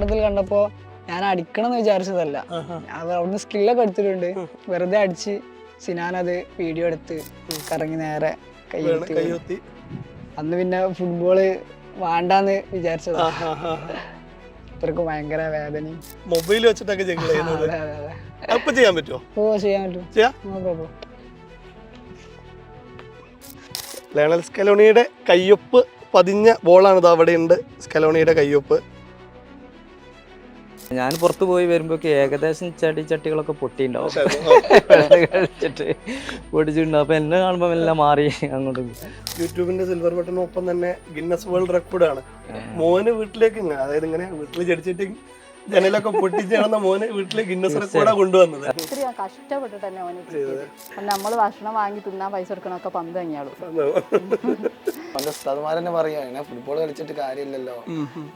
വെള്ളച്ചാട്ടത്തിൽ കണ്ടപ്പോ ഞാൻ അടിക്കണം എന്ന് വിചാരിച്ചതല്ല അവിടുന്ന് സ്കില്ലൊക്കെ എടുത്തിട്ടുണ്ട്. വെറുതെ അടിച്ച് സിനാൻ അത് വീഡിയോ എടുത്ത് കറങ്ങി നേരെ കൈയെത്തി അന്ന് പിന്നെ ഫുട്ബോൾ വേണ്ടാന്ന് വിചാരിച്ചത്. അത്രയ്ക്ക് ഭയങ്കര വേദനയും. മൊബൈൽ വെച്ചിട്ടൊക്കെ അപ്പൊ ചെയ്യാൻ പറ്റുമോ ഓ ചെയ്യാൻ പറ്റും. ചെയ്യാം. ലയണൽ സ്കലോണിയുടെ കയ്യൊപ്പ് പതിഞ്ഞ ബോളാണ് ഇത് അവിടെ ഉണ്ട് സ്കലോണിയുടെ കയ്യൊപ്പ്. ഞാൻ പുറത്തു പോയി വരുമ്പോഴേക്ക് ഏകദേശം ചെടി ചട്ടികളൊക്കെ പൊട്ടിയിട്ടുണ്ടാവും. കളിച്ചിട്ട് പൊടിച്ചിട്ടുണ്ടാവും അപ്പൊ എന്നെ കാണുമ്പോൾ എല്ലാം മാറി അങ്ങോട്ട്. യൂട്യൂബിന്റെ സിൽവർ ബട്ടൺ ഒപ്പം തന്നെ ഗിന്നസ് വേൾഡ് റെക്കോർഡാണ് മോന് വീട്ടിലേക്ക് അതായത് ഇങ്ങനെ വീട്ടിൽ ജടിച്ചിട്ട് ജനലൊക്കെ പൊട്ടിച്ച് നടന്ന മോന് വീട്ടിലെ ഗിന്നസ് റെക്കോർഡാ കൊണ്ടുവന്നത്. ഒത്തിരി കഷ്ടപ്പെട്ടിട്ട് തന്നെ മോനെ നമ്മൾ ഭക്ഷണം വാങ്ങി തിന്നാൻ പൈസ എടുക്കണൊക്കെ പന്ത് തന്നെയാളൂ. പണ്ട് ഉസ്താദ്മാർ തന്നെ പറയാ ഇങ്ങനെ ഫുട്ബോൾ കളിച്ചിട്ട് കാര്യമില്ലല്ലോ.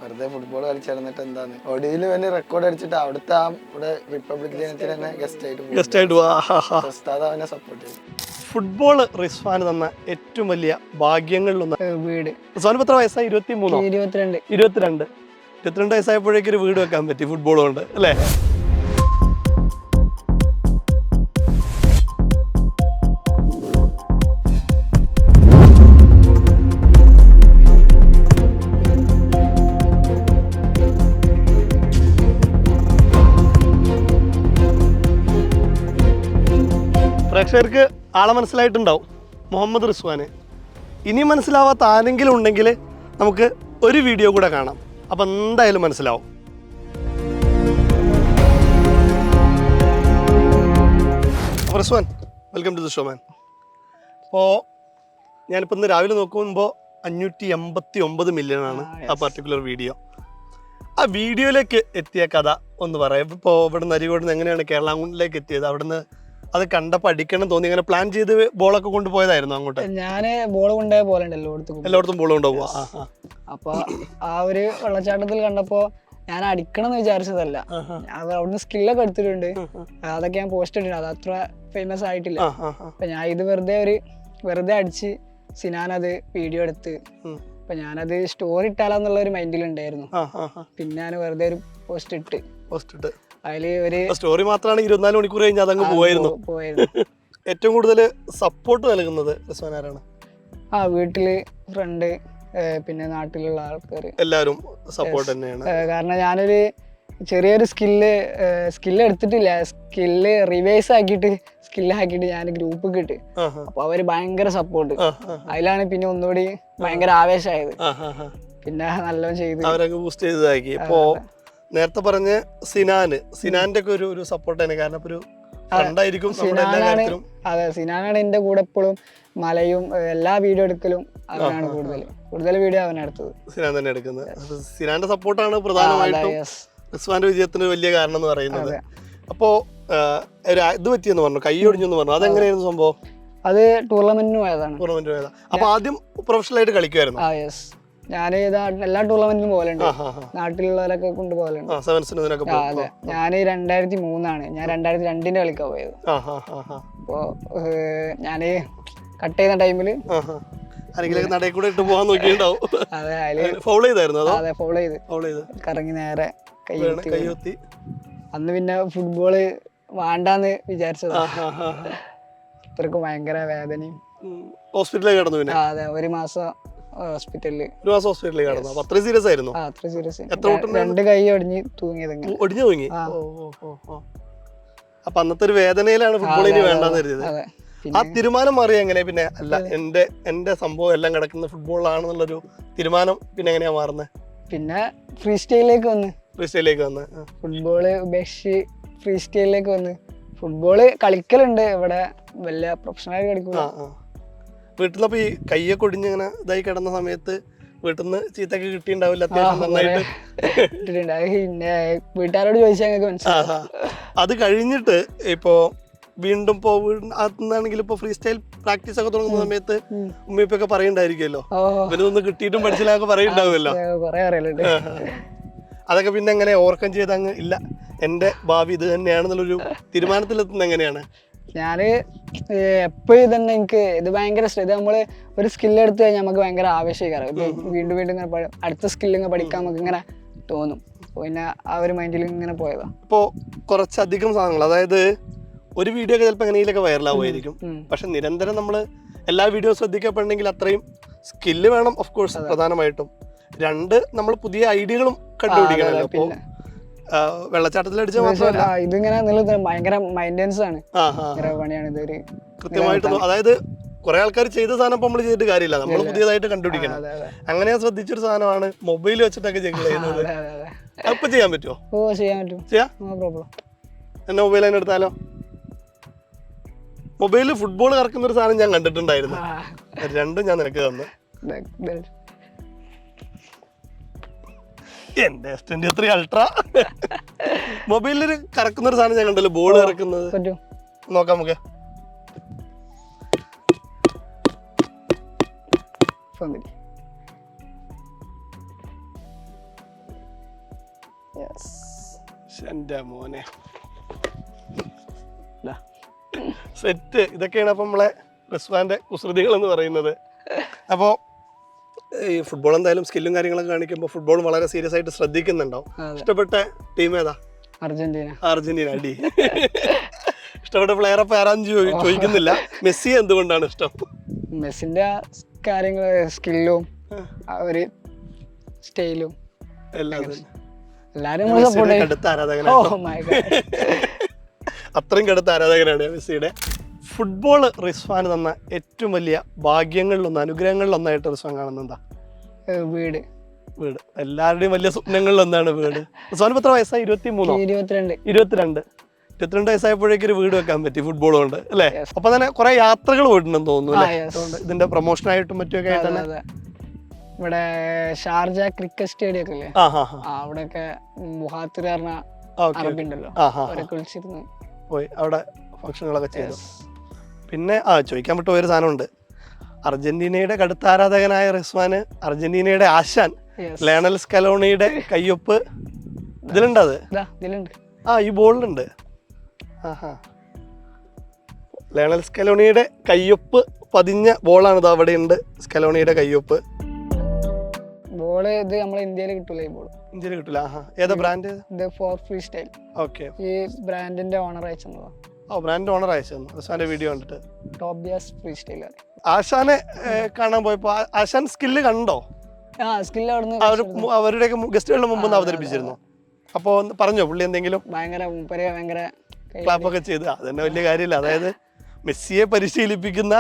വെറുതെ ഫുട്ബോൾ കളിച്ചിരുന്നിട്ട് എന്താണ് ഒടിയിൽ തന്നെ റെക്കോർഡ് അടിച്ചിട്ട് അവിടുത്തെ ആ ഇവിടെ റിപ്പബ്ലിക് ദിനത്തിൽ തന്നെ ഗസ്റ്റ് ആയിട്ട് ഗസ്റ്റ് ആയിട്ട്. ഉസ്താദ് അവനെ സപ്പോർട്ട് ചെയ്തു. ഫുട്ബോൾ റിസ്വാന് തന്ന ഏറ്റവും വലിയ ഭാഗ്യങ്ങളിലൊന്ന് വീട്. റിസ്വാൻ എത്ര വയസ്സായി? ഇരുപത്തി മൂന്നോ ഇരുപത്തിരണ്ട്. ഇരുപത്തിരണ്ട്. ഇരുപത്തിരണ്ട് വയസ്സായപ്പോഴേക്കും ഒരു വീട് വെക്കാൻ പറ്റി ഫുട്ബോൾ കൊണ്ട് അല്ലേ? പ്രേക്ഷകർക്ക് ആളെ മനസ്സിലായിട്ടുണ്ടാവും മുഹമ്മദ് റിസ്വാന്. ഇനി മനസ്സിലാവാത്ത ആരെങ്കിലും ഉണ്ടെങ്കിൽ നമുക്ക് ഒരു വീഡിയോ കൂടെ കാണാം. അപ്പം എന്തായാലും മനസ്സിലാവും. Rizwan welcome to the showman അപ്പോൾ ഞാനിപ്പോൾ ഇന്ന് രാവിലെ നോക്കുമ്പോൾ അഞ്ഞൂറ്റി എൺപത്തി ഒമ്പത് മില്യൺ ആണ് ആ പർട്ടിക്കുലർ വീഡിയോ ആ വീഡിയോയിലേക്ക് എത്തിയ കഥ ഒന്ന് പറയാം. ഇപ്പോൾ ഇവിടുന്ന് അരികോട് നിന്ന് എങ്ങനെയാണ് കേരളാങ്കുണ്ടിലേക്ക് എത്തിയത്? അവിടുന്ന് അത് കണ്ടപ്പോൾ അടിക്കണം തോന്നി. ഇങ്ങനെ പ്ലാൻ ചെയ്ത് ബോളൊക്കെ കൊണ്ടുപോയതായിരുന്നു അങ്ങോട്ട്. ഞാൻ ബോൾ കൊണ്ടുപോയ പോലെ ഉണ്ട് എല്ലായിടത്തും. എല്ലായിടത്തും ബോൾ കൊണ്ടുപോകുക അപ്പൊ ആ ഒരു വെള്ളച്ചാട്ടത്തിൽ കണ്ടപ്പോ ഞാൻ അടിക്കണം എന്ന് വിചാരിച്ചതല്ല അത് അവിടുന്ന് സ്കില്ലൊക്കെ എടുത്തിട്ടുണ്ട്. അതൊക്കെ ഞാൻ പോസ്റ്റ് ഇട്ടിട്ടുണ്ട്. അത് അത്ര ഫേമസ് ആയിട്ടില്ല. അപ്പൊ ഞാൻ ഇത് വെറുതെ ഒരു വെറുതെ അടിച്ച് സിനാൻ അത് വീഡിയോ എടുത്ത്. അപ്പൊ ഞാനത് സ്റ്റോറി ഇട്ടാലെന്നുള്ള ഒരു മൈൻഡിലുണ്ടായിരുന്നു പിന്നെ ഞാൻ വെറുതെ ഒരു പോസ്റ്റ് ഇട്ട്. പോസ്റ്റ് ഇട്ട്. അതിൽ ഒരു സ്റ്റോറി മാത്രമാണ് ഇരുപത്തിനാല് മണിക്കൂർ കഴിഞ്ഞ് അതങ്ങ് പോയായിരുന്നു പോയിരുന്നു ഏറ്റവും കൂടുതൽ സപ്പോർട്ട് നൽകുന്നത് റിസ്വാൻ ആരാണ്? ആ വീട്ടിൽ ഫ്രണ്ട് പിന്നെ നാട്ടിലുള്ള ആൾക്കാർ എല്ലാവരും സപ്പോർട്ട് തന്നെയാണ്. കാരണം ഞാനൊരു ചെറിയൊരു സ്കില്ല് സ്കില്ല് എടുത്തിട്ടില്ല. സ്കില്ല് റിവേഴ്സ് ആക്കിയിട്ട് സ്കില്ല് ആക്കിയിട്ട് ഞാൻ ഗ്രൂപ്പ് കിട്ടി അപ്പൊ അവർ ഭയങ്കര സപ്പോർട്ട് അതിലാണ് പിന്നെ ഒന്നുകൂടി ഭയങ്കര ആവേശമായത്. പിന്നെ നല്ലോണം ചെയ്ത്. ബൂസ്റ്റ് ചെയ്തതാക്കി. ഇപ്പോ നേരത്തെ പറഞ്ഞ സിനാന്. സിനാന്റെ ഒക്കെ ഒരു ഒരു സപ്പോർട്ട് തന്നെ കാരണം ഒരു എല്ലാ അതെ സിനാനാണ് എന്റെ കൂടെ എപ്പോഴും മലയും എല്ലാ വീഡിയോ എടുക്കലും അവനാണ് കൂടുതൽ. കൂടുതൽ വീഡിയോ അവനെടുത്തത് സിനാൻ തന്നെ എടുക്കുന്നത്. സിനാന്റെ സപ്പോർട്ടാണ് പ്രധാനമായിട്ടും റിസ്വാന്റെ വിജയത്തിന് വലിയ കാരണം എന്ന് പറയുന്നത്. അപ്പോ ഇത് പറ്റിയെന്ന് പറഞ്ഞു കൈ ഒടിഞ്ഞെന്ന് പറഞ്ഞു. അതെങ്ങനെയായിരുന്നു സംഭവം? അത് ടൂർണമെന്റിന് പോയതാണ്. ടൂർണമെന്റ് പോയതാണ്. അപ്പൊ ആദ്യം പ്രൊഫഷണൽ ആയിട്ട് കളിക്കുമായിരുന്നു ഞാൻ എല്ലാ ടൂർണമെന്റിലും പോകലുണ്ട്. നാട്ടിലുള്ളവരൊക്കെ കൊണ്ട് പോകലുണ്ട് അതെ. ഞാൻ രണ്ടായിരത്തി മൂന്നാണ് ഞാൻ രണ്ടായിരത്തി രണ്ടിന്റെ കളിക്കാൻ പോയത് അപ്പോ ഞാൻ കട്ട് ചെയ്യുന്ന ടൈമിൽ കറങ്ങി നേരെ അന്ന് പിന്നെ ഫുട്ബോൾ വേണ്ടാന്ന് വിചാരിച്ചതാ. അത്രക്കും ഭയങ്കര വേദനയും. ഹോസ്പിറ്റലിലേക്ക് കടന്നു പിന്നെ? അതെ. ഒരു മാസം ഹോസ്പിറ്റലിൽ. ഒരു മാസം ഹോസ്പിറ്റലിൽ കടന്നു? അപ്പൊ സീരിയസ് ആയിരുന്നു? ആ അത്ര സീരിയസ് എത്ര? രണ്ട് കൈ ഒടിഞ്ഞ് തൂങ്ങിയത് ഒടിഞ്ഞു തൂങ്ങി? അപ്പൊ അന്നത്തെ ഒരു വേദനയിലാണ് ഫുട്ബോളിന് വേണ്ടെന്ന് കരുതിയത്. ആ തീരുമാനം മാറി എങ്ങനെ? പിന്നെ അല്ല എന്റെ എന്റെ സംഭവം എല്ലാം കിടക്കുന്ന ഫുട്ബോളാണെന്നുള്ളൊരു തീരുമാനം പിന്നെ എങ്ങനെയാ മാറുന്നത് പിന്നെ ഫ്രീ സ്റ്റൈലിലേക്ക് വന്ന്. ഫ്രീസ്റ്റൈലേക്ക് വന്ന് ആ. ഫുട്ബോൾ ഉപേക്ഷിച്ച് ഫ്രീ സ്റ്റൈലിലേക്ക് വന്ന്. ഫുട്ബോൾ കളിക്കലുണ്ട് ഇവിടെ വലിയ പ്രൊഫഷണലായി കളിക്കൂല. വീട്ടിലപ്പോ ഈ കയ്യൊക്കെ ഒടിഞ്ഞ് ഇങ്ങനെ ഇതായി കിടന്ന സമയത്ത് വീട്ടിൽ നിന്ന് ചീത്തൊക്കെ കിട്ടിയിട്ടുണ്ടാവില്ല അത്യാവശ്യം നന്നായിട്ട്. ഇട്ടിട്ടുണ്ട് അത് പിന്നെ വീട്ടുകാരോട് ചോദിച്ചാൽ ഞങ്ങൾക്ക് മനസ്സിലാവും. ആഹാ. അത് കഴിഞ്ഞിട്ട് ഇപ്പോ വീണ്ടും ഇപ്പോ വീടിനകത്തുനിന്നാണെങ്കിൽ ഇപ്പൊ ഫ്രീ സ്റ്റൈൽ പ്രാക്ടീസ് ഒക്കെ തുടങ്ങുന്ന സമയത്ത് ഉമ്മയിപ്പൊക്കെ പറയണ്ടായിരിക്കുമല്ലോ ഇവരൊന്ന് കിട്ടിയിട്ടും പഠിച്ചില്ലൊക്കെ പറയുണ്ടാവുമല്ലോ. അതൊക്കെ പിന്നെ എങ്ങനെ ഓവർകം ചെയ്ത് അങ്ങ് ഇല്ല. എന്റെ ഭാവി ഇത് തന്നെയാണെന്നുള്ളൊരു തീരുമാനത്തിലെത്തുന്ന എങ്ങനെയാണ്? ഞാൻ എപ്പോഴും തന്നെ എനിക്ക് ഇത് ഭയങ്കര ശ്രദ്ധ നമ്മൾ ഒരു സ്കില്ല് എടുത്തു കഴിഞ്ഞാൽ നമുക്ക് ഭയങ്കര ആവേശിക്കാറ്. ഇപ്പൊ വീണ്ടും വീണ്ടും ഇങ്ങനെ അടുത്ത സ്കില്ല് ഇങ്ങനെ പഠിക്കാൻ നമുക്ക് ഇങ്ങനെ തോന്നും. പിന്നെ ആ ഒരു മൈൻഡിൽ ഇങ്ങനെ പോയതാ. ഇപ്പോൾ കുറച്ചധികം സാധനങ്ങൾ അതായത് ഒരു വീഡിയോ ഒക്കെ ചിലപ്പോൾ എങ്ങനെയൊക്കെ വൈറലാവുമായിരിക്കും. പക്ഷെ നിരന്തരം നമ്മൾ എല്ലാ വീഡിയോ ശ്രദ്ധിക്കപ്പെടണമെങ്കിൽ അത്രയും സ്കില്ല് വേണം ഓഫ് കോഴ്സ് പ്രധാനമായിട്ടും. രണ്ട് നമ്മൾ പുതിയ ഐഡിയകളും കണ്ടുപിടിക്കണമല്ലോ. അപ്പോൾ മാത്രമല്ല. ആ, ഇതിങ്ങനെ ഭയങ്കര മൈന്റൻസ് ആണ്. പണിയാണ് ഇതൊരു കൃത്യമായിട്ട് അതായത് കുറെ ആൾക്കാർ ചെയ്ത സാധനം ഇപ്പൊ നമ്മൾ ചെയ്തിട്ട് കാര്യമില്ല. നമ്മൾ പുതിയതായിട്ട് കണ്ടുപിടിക്കണം. അങ്ങനെ ഞാൻ ശ്രദ്ധിച്ചൊരു സാധനമാണ് മൊബൈൽ വെച്ചിട്ടൊക്കെ ജംഗിൾ ചെയ്യുന്നത്. അപ്പൊ ചെയ്യാൻ പറ്റുമോ ഓ ചെയ്യാൻ പറ്റും. ചെയ്യാം. എന്നെ മൊബൈൽ തന്നെ എടുത്താലോ? മൊബൈലിൽ ഫുട്ബോൾ കറക്കുന്ന ഒരു സാധനം ഞാൻ കണ്ടിട്ടുണ്ടായിരുന്നു. രണ്ടും ഞാൻ നിനക്ക് തന്നു. എന്റെ എസ് ട്വന്റി ത്രീ അൾട്രാ മൊബൈലിൽ കറക്കുന്ന ഒരു സാധനം ഞാൻ കണ്ടല്ലോ ബോൾ കറക്കുന്നത്. നോക്കാം നമുക്ക്. എന്റെ മോനെ. സെറ്റ്. ഇതൊക്കെയാണ് അപ്പം നമ്മളെ റിസ്വാന്റെ കുസൃതികൾ എന്ന് പറയുന്നത്. അപ്പോൾ ഈ ഫുട്ബോൾ എന്തായാലും സ്കില്ലും കാര്യങ്ങളൊക്കെ കാണിക്കുമ്പോൾ ഫുട്ബോൾ വളരെ സീരിയസ് ആയിട്ട് ശ്രദ്ധിക്കുന്നുണ്ടാവും. ഇഷ്ടപ്പെട്ട ടീം ഏതാ? അർജന്റീന. അർജന്റീന അടി. ഇഷ്ടപ്പെട്ട പ്ലെയർ ഓഫ് ആരാന്ന് ചോദിക്കുന്നില്ല. മെസ്സി എന്തുകൊണ്ടാണ് ഇഷ്ടം? മെസ്സിന്റെ കാര്യങ്ങൾ സ്കില്ലും ഒരു സ്റ്റൈലും എല്ലാം എല്ലാരും കടുത്ത ആരാധകനാണ് ഗോഡ് അത്രയും കടുത്ത ആരാധകനാണ് മെസ്സിയുടെ. ഫുട്ബോൾ റിസ്വാൻ തന്ന ഏറ്റവും വലിയ ഭാഗ്യങ്ങളിലൊന്ന് അനുഗ്രഹങ്ങളിലൊന്നായിട്ട് റിസ്വാൻ കാണുന്നത് എന്താ? വീട്. വീട്. എല്ലാവരുടെയും വലിയ സ്വപ്നങ്ങളിലൊന്നാണ് വീട്. റിസ്വാൻ എത്ര വയസ്സായി? ഇരുപത്തി മൂന്നോ ഇരുപത്തിരണ്ട്. ഇരുപത്തിരണ്ട്. ഇരുപത്തിരണ്ട് വയസ്സായപ്പോഴേക്കും ഒരു വീട് വെക്കാൻ പറ്റി ഫുട്ബോൾ കൊണ്ട് അല്ലേ? അപ്പൊ തന്നെ കുറെ യാത്രകൾ പോയിട്ടുണ്ടെന്ന് തോന്നുന്നു ഇതിന്റെ മറ്റുമൊക്കെ ആയിട്ട് തന്നെ. അതെ. ഇവിടെ ഷാർജ ക്രിക്കറ്റ് സ്റ്റേഡിയം ഒക്കെ അവിടെയൊക്കെ മുഹാത്തിർ പറഞ്ഞ അറബിണ്ടല്ലോ അവരൊക്കെ വിളിച്ചിരുന്നു. പോയി അവിടെ ഫംഗ്ഷനുകളൊക്കെ ചെയ്തു. പിന്നെ ആ ചോദിക്കാൻ പറ്റുന്ന ഒരു സാധനമുണ്ട്. അർജന്റീനയുടെ കടുത്ത ആരാധകനായ റിസ്വാന് അർജന്റീനയുടെ ആശാൻ ലേണൽ ലയണൽ സ്കലോണിയുടെ കയ്യൊപ്പ്. ഇതിലുണ്ട് അത്? ആ ഈ ബോളിലുണ്ട്. ആഹാ. ലയണൽ സ്കലോണിയുടെ കയ്യൊപ്പ് പതിഞ്ഞ ബോളാണ് ഇത് അവിടെ ഉണ്ട് സ്കലോണിയുടെ കയ്യൊപ്പ്. ബോൾ ഇത് നമ്മളെ ഇന്ത്യയിൽ കിട്ടൂല ഈ ബോൾ ഇന്ത്യയിൽ കിട്ടില്ല ആഹാ. ഏതാ brand for free style okay ഈ ബ്രാൻഡിന്റെ ഓണർ അയച്ചതാ ഓ ബ്രാൻഡ് ഓണർ അയച്ചു തന്നു റിസ്വാന്റെ വീഡിയോ കണ്ടിട്ട്. ടോപ്പ് ഗ്യാസ് ഫ്രീ സ്റ്റൈലർ ആശാനെ കാണാൻ പോയപ്പോ ആശാൻ സ്കില്ല് കണ്ടോ? ആ സ്കില്ല് അവിടുന്ന് അവർ കുറച്ച് അവരുടെയൊക്കെ ഗസ്റ്റുകളുടെ മുമ്പ് ഒന്ന് അവതരിപ്പിച്ചിരുന്നു. അപ്പോൾ പറഞ്ഞോ പുള്ളി എന്തെങ്കിലും? ഭയങ്കര മൂപ്പരെ ഭയങ്കര ക്ലാപ്പൊക്കെ ചെയ്ത്. അതന്നെ തന്നെ വലിയ കാര്യമില്ല. അതായത് മെസ്സിയെ പരിശീലിപ്പിക്കുന്ന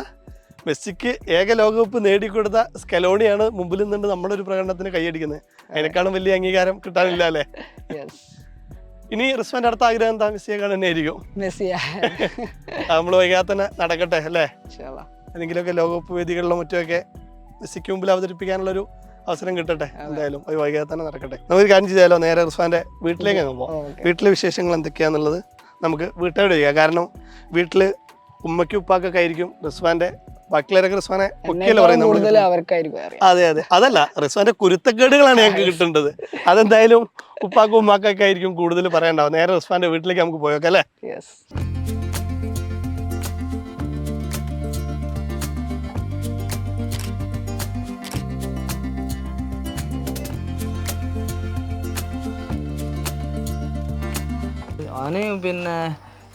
മെസ്സിക്ക് ഏക ലോകകപ്പ് നേടിക്കൊടുത്ത സ്കലോണിയാണ് മുമ്പിൽ നിന്നുണ്ട് നമ്മുടെ ഒരു പ്രകടനത്തിന് കൈയടിക്കുന്നത്. അതിനേക്കാളും വലിയ അംഗീകാരം കിട്ടാനില്ല അല്ലേ. ഇനി റിസ്വാന്റെ അടുത്ത ആഗ്രഹം എന്താ? മെസ്സിയെ കാണാൻ ആയിരിക്കും നമ്മൾ വൈകാതെ തന്നെ നടക്കട്ടെ അല്ലേ. എന്തെങ്കിലുമൊക്കെ ലോകകപ്പ് വേദികളിലോ മറ്റുമൊക്കെ മെസ്സിക്ക് മുമ്പിൽ അവതരിപ്പിക്കാനുള്ളൊരു അവസരം കിട്ടട്ടെ എന്തായാലും അത് വൈകാതെ തന്നെ നടക്കട്ടെ. നമുക്ക് കാര്യം ചെയ്താലോ? നേരെ റിസ്വാന്റെ വീട്ടിലേക്ക് അങ്ങ് പോവാം. വീട്ടിലെ വിശേഷങ്ങൾ എന്തൊക്കെയാന്നുള്ളത് നമുക്ക് വീട്ടുകാരോട് ചെയ്യാം കാരണം വീട്ടിൽ ഉമ്മയ്ക്കും ഉപ്പാക്കൊക്കെ ആയിരിക്കും റിസ്വാന്റെ ബാക്കിയുള്ളവരൊക്കെ റിസ്വാനെ പൊക്കിയല്ലേ എന്നെക്കാളും പറയും കൂടുതൽ നമ്മൾ അവർക്കായിരിക്കും അറിയാം. അതെ അതെ. അതല്ല റിസ്വാന്റെ കുരുത്തക്കേടുകളാണ് ഞങ്ങൾക്ക് കിട്ടേണ്ടത്. അതെന്തായാലും ഉപ്പാക്കും ഉമ്മാക്കൊക്കെ ആയിരിക്കും കൂടുതൽ പറയണ്ടാവും നേരെ റിസ്വാന്റെ വീട്ടിലേക്ക് നമുക്ക് പോയോക്കെ അല്ലേ? അവന് പിന്നെ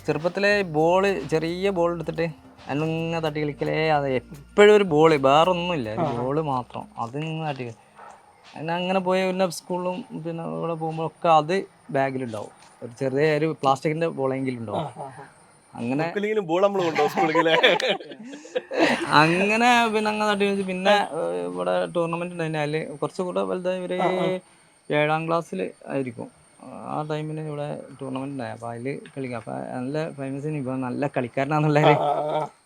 ചെറുപ്പത്തിലെ ബോൾ ചെറിയ ബോൾ എടുത്തിട്ട് അതിനിങ്ങനെ തട്ടി കളിക്കലേ അത് എപ്പോഴും ഒരു ബോൾ വേറെ ഒന്നുമില്ല ബോൾ മാത്രം. അതിങ്ങനെ തട്ടി കളി- പിന്നെ അങ്ങനെ പോയി പിന്നെ സ്കൂളിലും പിന്നെ ഇവിടെ പോകുമ്പോഴൊക്കെ അത് ബാഗിലുണ്ടാവും. ഒരു ചെറിയ ഒരു പ്ലാസ്റ്റിക്കിന്റെ ബോളെങ്കിലും ഉണ്ടാവും. അങ്ങനെ ബോൾ നമ്മൾ അങ്ങനെ പിന്നെ അങ്ങനെ തട്ടി വെച്ച് പിന്നെ ഇവിടെ ടൂർണമെന്റ് ഉണ്ടായിരുന്നു അതിൽ കുറച്ചുകൂടെ വലുതായി ഒരു ഏഴാം ക്ലാസ്സിൽ ആയിരിക്കും. ആ ടൈമിൽ ഇവിടെ ടൂർണമെന്റ് ഉണ്ടായി. അപ്പൊ അതിൽ കളിക്കാം. അപ്പൊ നല്ല ഫേമസ് ഇപ്പൊ നല്ല കളിക്കാരനാന്നുള്ള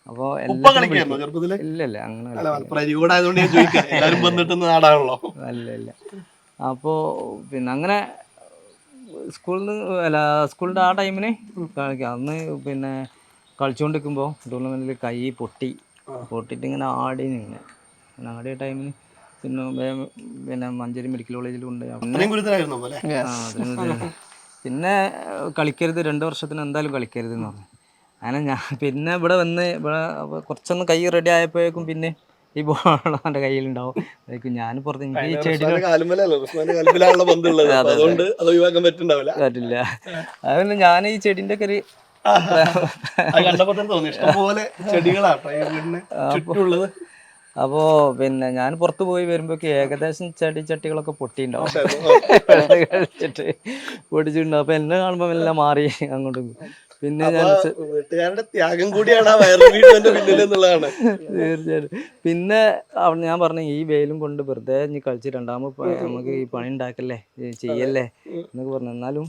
അപ്പോൾ ഇല്ലല്ല അങ്ങനെ അല്ല ഇല്ല. അപ്പോൾ പിന്നെ അങ്ങനെ സ്കൂളിൽ നിന്ന് അല്ല സ്കൂളിന്റെ ആ ടൈമിന് കളിക്കാം. അന്ന് പിന്നെ കളിച്ചുകൊണ്ടിരിക്കുമ്പോൾ ടൂർണമെന്റിൽ കൈ പൊട്ടി. പൊട്ടിയിട്ട് ഇങ്ങനെ ആടി ഇങ്ങനെ അങ്ങനെ ആടിയ ടൈമിന് പിന്നെ പിന്നെ മഞ്ചേരി മെഡിക്കൽ കോളേജിലുണ്ട്. പിന്നെ കളിക്കരുത് രണ്ട് വർഷത്തിന് എന്തായാലും കളിക്കരുത് എന്ന് പറഞ്ഞു. അങ്ങനെ ഞാൻ പിന്നെ ഇവിടെ വന്ന് ഇവിടെ കുറച്ചൊന്ന് കൈ റെഡി ആയപ്പോഴേക്കും പിന്നെ ഈ ബോൾ കയ്യിൽ കയ്യിലുണ്ടാവും. അതായിരിക്കും ഞാൻ പുറത്ത് എനിക്ക് ഈ ചെടി ഉസ്മാന്റെ കാലുമലല്ലോ ഉസ്മാന്റെ കാലുമലാണല്ലോ ബന്ധമുള്ളത് അതുകൊണ്ട് അത് ഒഴിവാക്കാൻ പറ്റുണ്ടാവില്ല. പറ്റില്ല. അതുകൊണ്ട് ഞാൻ ഈ ചെടിന്റെ ഒക്കെ ഒരു കണ്ടപ്പോ തന്നെ ഇഷ്ടംപോലെ ചെടികളാട്ടോ അപ്പോൾ പിന്നെ ഞാൻ പുറത്തു പോയി വരുമ്പോഴേക്ക് ഏകദേശം ചെടി ചട്ടികളൊക്കെ പൊട്ടിയിട്ടുണ്ടാവും. കളിച്ചിട്ട് പൊടിച്ചിട്ടുണ്ടാവും. അപ്പോൾ എന്നെ കാണുമ്പോൾ എല്ലാം മാറി അങ്ങോട്ട് പിന്നെ ഞാൻ അപ്പൊ വീട്ടുകാരുടെ ത്യാഗം കൂടിയാണ് ആ എന്നുള്ളതാണ്. തീർച്ചയായിട്ടും. പിന്നെ ഞാൻ പറഞ്ഞു ഈ വെയിലും കൊണ്ട് വെറുതെ ഇനി കളിച്ച് രണ്ടാമത് നമുക്ക് ഈ പണി ഉണ്ടാക്കല്ലേ? ചെയ്യല്ലേ? എന്നൊക്കെ പറഞ്ഞു. എന്നാലും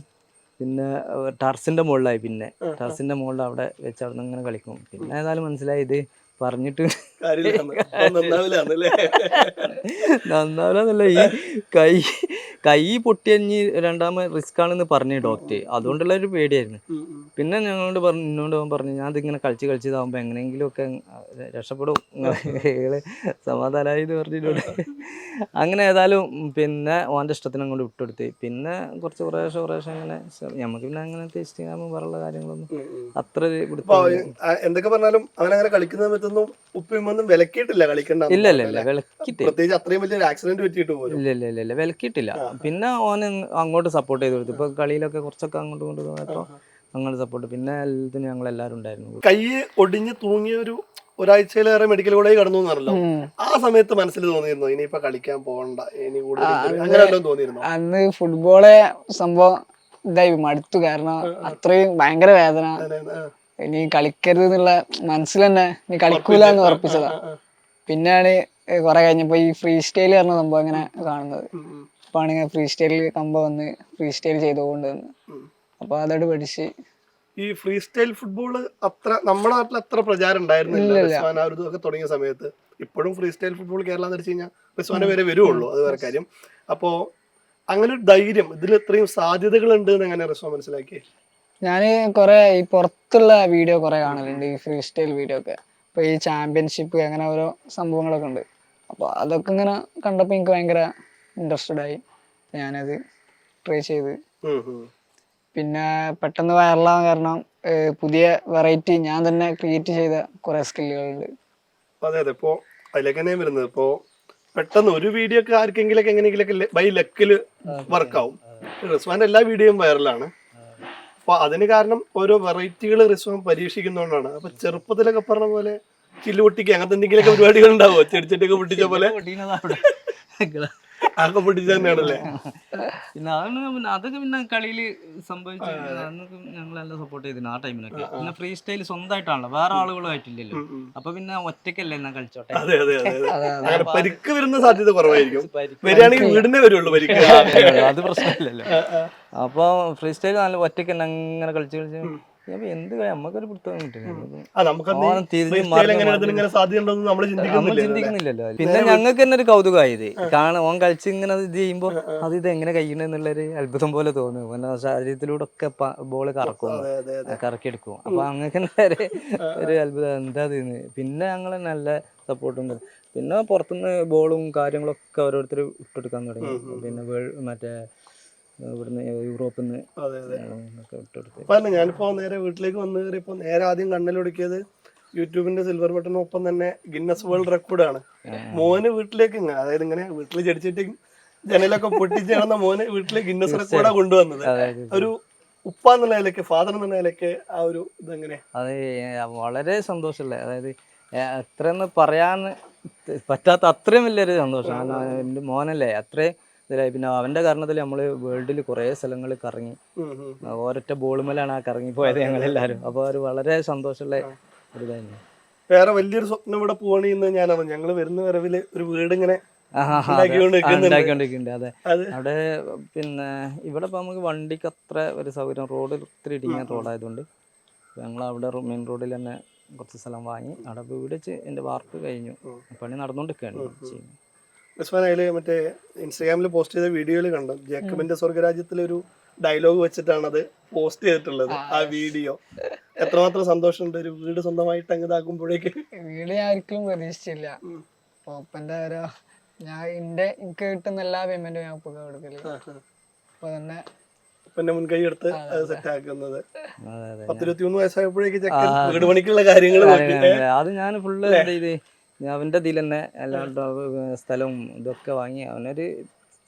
പിന്നെ ടർസിന്റെ മുകളിലായി പിന്നെ. ടർസിന്റെ മുകളിൽ അവിടെ വെച്ച് അവിടെ നിന്ന് ഇങ്ങനെ കളിക്കും. പിന്നെ ഏതായാലും മനസ്സിലായി ഇത് പറഞ്ഞിട്ട് നന്നാവില്ല ഈ കൈ കൈ പൊട്ടിയഞ്ഞ് രണ്ടാമത് റിസ്ക് ആണെന്ന് പറഞ്ഞു ഡോക്ടർ അതുകൊണ്ടുള്ള ഒരു പേടിയായിരുന്നു. പിന്നെ ഞങ്ങളോട് പറഞ്ഞു എന്നോട് പറഞ്ഞു ഞാൻ ഇതിങ്ങനെ കളിച്ച് കളിച്ചതാകുമ്പോൾ എങ്ങനെയെങ്കിലും ഒക്കെ രക്ഷപ്പെടും. സമാധാനമായി എന്ന് പറഞ്ഞിട്ടുണ്ട്. അങ്ങനെ ഏതായാലും പിന്നെ ഓന്റെ ഇഷ്ടത്തിന് അങ്ങോട്ട് വിട്ടുകൊടുത്ത്. പിന്നെ കുറച്ച് കുറേശ്ശെ കുറേശ്ശെ അങ്ങനെ നമുക്ക് പിന്നെ പിന്നെ അങ്ങനത്തെ ഇൻസ്റ്റാഗ്രാമും വേറെയുള്ള കാര്യങ്ങളൊന്നും അത്ര എന്തൊക്കെ പറഞ്ഞാലും അങ്ങനെ അങ്ങനെ കളിക്കുന്ന സമയത്തൊന്നും ഉപ്പിമൊന്നും വിലക്കിയിട്ടില്ല കളിക്കണ്ട ഇല്ല ഇല്ല ഇല്ല. വിലക്കിട്ടില്ല പ്രത്യേകിച്ച് അത്രയും വലിയൊരു ആക്സിഡന്റ് പറ്റിയിട്ട് പോലും. ഇല്ല ഇല്ല ഇല്ല വിലക്കിയിട്ടില്ല. പിന്നെ ഓന് അങ്ങോട്ട് സപ്പോർട്ട് ചെയ്ത് കൊടുത്തു. ഇപ്പൊ കളിയിലൊക്കെ കുറച്ചൊക്കെ അങ്ങോട്ട് കൊണ്ട് പോയപ്പോ അങ്ങനെ സപ്പോർട്ട് പിന്നെ എല്ലാത്തിനും ഞങ്ങൾ എല്ലാവരും ഉണ്ടായിരുന്നു. കൈ ഒടിഞ്ഞ് തൂങ്ങിയ ഒരു ഒരാഴ്ചയിലേറെ മെഡിക്കൽ കോളേജ് കടന്നു എന്നറിയല്ലോ. ആ സമയത്ത് മനസ്സിൽ തോന്നിയിരുന്നു ഇനിയിപ്പോ കളിക്കാൻ പോകണ്ട ഇനി കൂടുതൽ അങ്ങനെ വല്ലതും തോന്നിയിരുന്നു? അന്ന് ഫുട്ബോളെ സംഭവം ഇതായി. മടുത്തു. കാരണം അത്രയും ഭയങ്കര വേദന. ഇനി കളിക്കരുത് എന്നുള്ള മനസ്സിൽ തന്നെ ഇനി കളിക്കൂല എന്ന് ഉറപ്പിച്ചതാ. പിന്നെയാണ് കുറെ കഴിഞ്ഞപ്പോ ഈ ഫ്രീ സ്റ്റൈൽ പറഞ്ഞ സംഭവം ഇങ്ങനെ കാണുന്നത്. അപ്പൊ ആണെങ്കിൽ ഫ്രീ സ്റ്റൈലിൽ കമ്പ വന്ന് ഫ്രീ സ്റ്റൈൽ ചെയ്തുകൊണ്ട് വന്ന് അപ്പൊ അതോട് പഠിച്ച് ഈ ഫ്രീ സ്റ്റൈൽ ഫുട്ബോൾ അത്ര നമ്മുടെ നാട്ടിൽ അത്ര പ്രചാരം ഉണ്ടായിരുന്നില്ല റിസ്വാൻ ആ ഒരു ഇതൊക്കെ തുടങ്ങിയ സമയത്ത്. ഇപ്പോഴും ഫ്രീ സ്റ്റൈൽ ഫുട്ബോൾ കേരളം എന്ന് വെച്ച് കഴിഞ്ഞാൽ റിസ്വാന്റെ പേരെ വരുവുള്ളൂ അത് വേറെ കാര്യം. അപ്പോ അങ്ങനെ ഒരു ധൈര്യം ഇതിൽ ഇത്രയും സാധ്യതകൾ ഉണ്ട് എന്ന് എങ്ങനെ റിസ്വാൻ മനസ്സിലാക്കി ഞാൻ കൊറേ ഈ പുറത്തുള്ള വീഡിയോ കുറെ കാണലുണ്ട് ഈ ഫ്രീ സ്റ്റൈൽ വീഡിയോ ഒക്കെ. അപ്പൊ ഈ ചാമ്പ്യൻഷിപ്പ് അങ്ങനെ ഓരോ സംഭവങ്ങളൊക്കെ ഉണ്ട്. അപ്പൊ അതൊക്കെ ഇങ്ങനെ കണ്ടപ്പോ എനിക്ക് ഭയങ്കര ഇൻട്രസ്റ്റഡ് ആയി. ഞാനത് ട്രൈ ചെയ്ത്. പിന്നെ പെട്ടെന്ന് വൈറലാകാൻ കാരണം പുതിയ വെറൈറ്റി ഞാൻ തന്നെ ക്രിയേറ്റ് ചെയ്ത കുറെ സ്കില്ലുകളുണ്ട് അതെ അതെ. ഇപ്പോ അതിലേക്ക് തന്നെ വരുന്നത്. ഇപ്പോ പെട്ടെന്ന് ഒരു വീഡിയോ ഒക്കെ ആർക്കെങ്കിലൊക്കെ എങ്ങനെയെങ്കിലൊക്കെ ബൈ ലക്കിൽ വർക്കാവും റിസ്വാന്റെ എല്ലാ വീഡിയോയും വൈറലാണ് അപ്പൊ അതിന് കാരണം ഓരോ വെറൈറ്റികൾ റിസോം പരീക്ഷിക്കുന്നതുകൊണ്ടാണ് അപ്പോൾ ചെറുപ്പത്തിലൊക്കെ പറഞ്ഞ പോലെ ചില്ലുപൊട്ടിക്ക് അങ്ങനത്തെ എന്തെങ്കിലുമൊക്കെ പരിപാടികൾ ഉണ്ടാവോ? ചെടിച്ചട്ടിയൊക്കെ പൊട്ടിച്ച പോലെ? അതൊക്കെ പൊട്ടിച്ച തന്നെയാണല്ലേ? പിന്നെ അതാണ് പിന്നെ അതൊക്കെ പിന്നെ കളിയിൽ സംഭവിച്ചു അന്നൊക്കെ ഞങ്ങൾ നല്ല സപ്പോർട്ട് ചെയ്തിരുന്നു ആ ടൈമിനൊക്കെ പിന്നെ ഫ്രീ സ്റ്റൈൽ സ്വന്തമായിട്ടാണല്ലോ. വേറെ ആളുകളുമായിട്ടില്ലല്ലോ അപ്പൊ പിന്നെ ഒറ്റയ്ക്കല്ലേ എന്നാ കളിച്ചോട്ടെ? അതെ അതെ അതെ അങ്ങനെ പരിക്ക് വരുന്ന സാധ്യത കുറവായിരിക്കും. വരികയാണെങ്കിൽ വീടിനെ വരുള്ളൂ പരിക്ക്. അത് പ്രശ്നമില്ലല്ലോ. അപ്പൊ ഫ്രീ സ്റ്റൈൽ നല്ല ഒറ്റയ്ക്ക് തന്നെ അങ്ങനെ കളിച്ച് കളിച്ച്. എന്ത് നമുക്കൊരു ചിന്തിക്കുന്നില്ലല്ലോ പിന്നെ ഞങ്ങൾക്ക് തന്നെ ഒരു കൗതുകമായത് കാണാൻ ഓൻ കളിച്ച് ഇങ്ങനെ ഇത് ചെയ്യുമ്പോ അത് ഇത് എങ്ങനെ കഴിയണെന്നുള്ളൊരു അത്ഭുതം പോലെ തോന്നുന്നു പിന്നെ ശരീരത്തിലൂടെ ഒക്കെ ബോൾ കറക്കും. കറക്കിയെടുക്കും. അപ്പൊ അങ്ങനെ ഒരു അത്ഭുതം. എന്താ പിന്നെ ഞങ്ങൾ നല്ല സപ്പോർട്ടും പിന്നെ പുറത്തുനിന്ന് ബോളും കാര്യങ്ങളൊക്കെ ഓരോരുത്തർ ഇട്ടെടുക്കാൻ തുടങ്ങി. പിന്നെ മറ്റേ ഇവിടുന്ന് യൂറോപ്പിൽ നിന്ന് ഞാനിപ്പോ നേരെ വീട്ടിലേക്ക് വന്നു കയറിയപ്പോ നേരെ ആദ്യം കണ്ണിലൊടുക്കിയത് യൂട്യൂബിന്റെ സിൽവർ ബട്ടണൊപ്പം തന്നെ ഗിന്നസ് വേൾഡ് റെക്കോർഡാണ് മോന് വീട്ടിലേക്ക് അതായത് ഇങ്ങനെ വീട്ടിൽ ജടിച്ചിട്ട് ജനലൊക്കെ പൊട്ടിച്ച് നടന്ന മോന് വീട്ടിലെ ഗിന്നസ് റെക്കോർഡാ കൊണ്ടുവന്നത്. ഒരു ഉപ്പ എന്നുള്ള നിലയ്ക്ക് ഫാദർ എന്ന നിലയ്ക്ക് ആ ഒരു ഇതെങ്ങനെ? അത് വളരെ സന്തോഷമല്ലേ അതായത് എത്രയെന്ന് പറയാൻ പറ്റാത്ത അത്രയും വലിയൊരു സന്തോഷം. എന്റെ മോനല്ലേ അത്രയും ഇതിലായി. പിന്നെ അവന്റെ കാരണത്തിൽ നമ്മൾ വേൾഡിൽ കുറേ സ്ഥലങ്ങൾ കറങ്ങി. ഒരൊറ്റ ബോളുമലാണ് ആ കറങ്ങിപ്പോയത് ഞങ്ങളെല്ലാവരും അപ്പോൾ ഒരു വളരെ സന്തോഷമുള്ള ഒരു ഇതായിരുന്നു. വേറെ വലിയൊരു സ്വപ്നം ഇവിടെ പോകണെന്ന് ഞാനറിഞ്ഞു ഞങ്ങൾ വരുന്ന വരവിൽ ഒരു വീട് ഇങ്ങനെ അതെ. ഉണ്ടാക്കിക്കൊണ്ട് ഉണ്ടാക്കിക്കൊണ്ടിരിക്കുന്നുണ്ട് അതെ. അവിടെ പിന്നെ ഇവിടെ ഇപ്പൊ നമുക്ക് വണ്ടിക്ക് അത്ര ഒരു സൗകര്യം റോഡ് ഒത്തിരി ഇടിഞ്ഞ റോഡായതുകൊണ്ട് ഞങ്ങൾ അവിടെ മെയിൻ റോഡിൽ തന്നെ കുറച്ച് സ്ഥലം വാങ്ങി. അവിടെ വീട് വെച്ച് എന്റെ വാർപ്പ് കഴിഞ്ഞു. പണി നടന്നുകൊണ്ടിരിക്കുകയാണ് ചെയ്യുന്നത്. ഉസ്മാൻ അതിൽ മറ്റേ ഇൻസ്റ്റാഗ്രാമിൽ പോസ്റ്റ് ചെയ്ത വീഡിയോയിൽ കണ്ടു. ജേക്കബിന്റെ സ്വർഗരാജ്യത്തിൽ ഒരു ഡയലോഗ് വെച്ചിട്ടാണ് അത് പോസ്റ്റ് ചെയ്തിട്ടുള്ളത് ആ വീഡിയോ. എത്രമാത്രം സന്തോഷമുണ്ട് ഒരു വീട് സ്വന്തമായിട്ട് അങ്ങ് ഇതാക്കുമ്പോഴേക്ക്. വീട് ഞാൻ ഒരിക്കലും പ്രതീക്ഷിച്ചില്ല ഓപ്പന്റെ ഓരോ ഞാൻ എന്റെ എനിക്ക് കിട്ടുന്ന എല്ലാ പേയ്മെന്റും ഞാൻ പുക കൊടുക്കൽ. അപ്പൊ തന്നെ പിന്നെ മുൻകൈ എടുത്ത് അത് സെറ്റ് ആക്കുന്നത്. അതെ അതെ. പത്തിരുപത്തി മൂന്ന് വയസ്സായപ്പോഴേക്ക് വീട് പണിക്കുള്ള കാര്യങ്ങൾ നോക്കി അത് ഞാൻ ഫുള്ള് അവന്റെ ഇതിൽ തന്നെ എല്ലാ സ്ഥലവും ഇതൊക്കെ വാങ്ങി അവനൊരു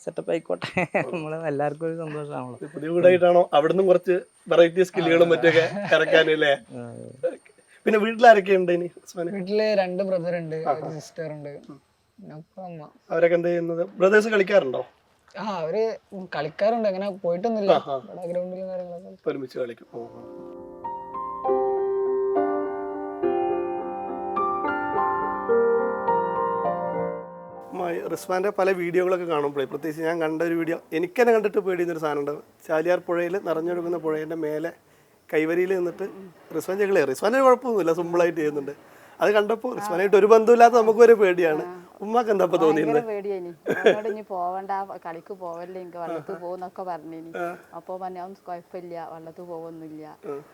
സെറ്റപ്പ് ആയിക്കോട്ടെ. നമ്മളെ എല്ലാവർക്കും ഒരു സന്തോഷമാണല്ലോ. പുതിയ വീടായിട്ടാണോ? അവിടുന്ന് കുറച്ച് വെറൈറ്റി സ്കില്ലുകളും മറ്റൊക്കെ ഇറക്കാനും പിന്നെ വീട്ടിലാരൊക്കെ ഉണ്ട് ഇനി വീട്ടിൽ രണ്ട് ബ്രദർ ഉണ്ട് സിസ്റ്റർ ഉണ്ട് അവരൊക്കെ എന്ത് ചെയ്യുന്നത്? ബ്രദേഴ്സ് കളിക്കാറുണ്ടോ? ആ അവർ കളിക്കാറുണ്ട് അങ്ങനെ പോയിട്ടൊന്നുമില്ല. ഗ്രൗണ്ടിലും കാര്യങ്ങളൊക്കെ. ഒരുമിച്ച് കളിക്കും. റിസ്വാന്റെ പല വീഡിയോകളൊക്കെ കാണുമ്പോഴേ പ്രത്യേകിച്ച് ഞാൻ കണ്ട ഒരു വീഡിയോ എനിക്ക് തന്നെ കണ്ടിട്ട് പേടിയുന്നൊരു സാധനമുണ്ട്. ചാലിയാർ പുഴയിൽ നിറഞ്ഞൊഴുകുന്ന പുഴേന്റെ മേലെ കൈവരിയിൽ നിന്നിട്ട് റിസ്വാൻ ചെകളെ റിസ്വാന്റെ കുഴപ്പമൊന്നുമില്ല സിമ്പിളായിട്ട് ചെയ്യുന്നുണ്ട്. അത് കണ്ടപ്പോൾ റിസ്വാനായിട്ട് ഒരു ബന്ധമില്ലാത്ത നമുക്ക് ഒരു പേടിയാണ്. ഉമ്മാക്ക് എന്താ ഭയങ്കര പേടിയേനി പോവണ്ട കളിക്ക് പോവല്ലേ എനിക്ക് വള്ളത്ത് പോകുന്നൊക്കെ പറഞ്ഞിനി. അപ്പൊ പറഞ്ഞു കുഴപ്പമില്ല വള്ളത്ത് പോവൊന്നുമില്ല